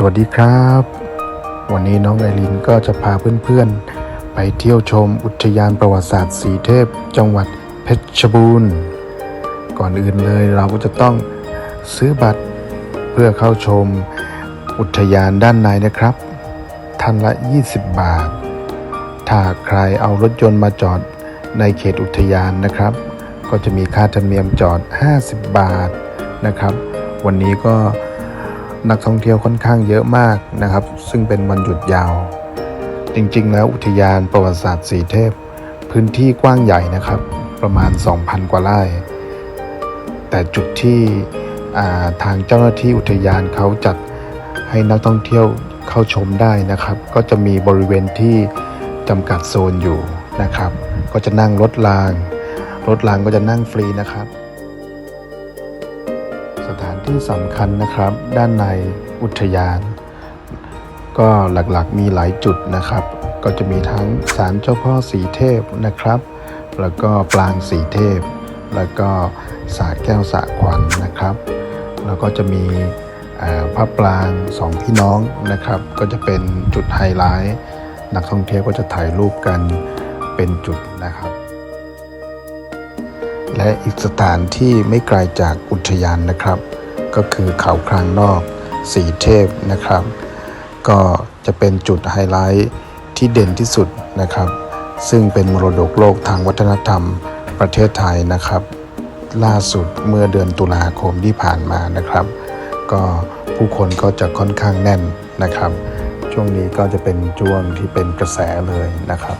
สวัสดีครับ วันนี้น้องไอรินก็จะพาเพื่อนๆ ไปเที่ยวชมอุทยานประวัติศาสตร์สีเทพ จังหวัดเพชรบูรณ์ ก่อนอื่นเลยเราก็จะต้องซื้อบัตรเพื่อเข้าชมอุทยานด้านในนะครับท่านละ 20 บาท ถ้าใครเอารถยนต์มาจอดในเขตอุทยานนะครับ ก็จะมีค่าธรรมเนียมจอด 50 บาทนะครับ วันนี้ก็ นักท่องเที่ยวค่อนข้างเยอะมากนะครับ ซึ่งเป็นวันหยุดยาว จริงๆ แล้วอุทยานประวัติศาสตร์สีเทพ พื้นที่กว้างใหญ่นะครับ ประมาณ 2,000 กว่าไร่ แต่จุดที่ทางเจ้าหน้าที่อุทยานเขาจัดให้นักท่องเที่ยวเข้าชมได้นะครับ ก็จะมีบริเวณที่จำกัดโซนอยู่นะครับ ก็จะนั่งรถราง รถรางก็จะนั่งฟรีนะครับ สถานที่สำคัญนะครับ ด้านในอุทยาน ก็หลักๆมีหลายจุดนะครับ ก็จะมีทั้งศาลเจ้าพ่อสีเทพนะครับ แล้วก็ปลางสีเทพ แล้วก็สาแก้วสะขวัญนะครับ แล้วก็จะมีพระปรางสองพี่น้องนะครับ ก็จะเป็นจุดไฮไลท์นักท่องเที่ยวก็จะถ่ายรูปกันเป็นจุดนะครับ และอีกสถานที่ไม่ไกลจากอุทยานนะครับ ก็คือเขาครางนอกสีเทพนะครับ ก็จะเป็นจุดไฮไลท์ที่เด่นที่สุดนะครับ ซึ่งเป็นมรดกโลกทางวัฒนธรรมประเทศไทยนะครับ ล่าสุดเมื่อเดือนตุลาคมที่ผ่านมานะครับ ก็ผู้คนก็จะค่อนข้างแน่นนะครับ ช่วงนี้ก็จะเป็นช่วงที่เป็นกระแสเลยนะครับ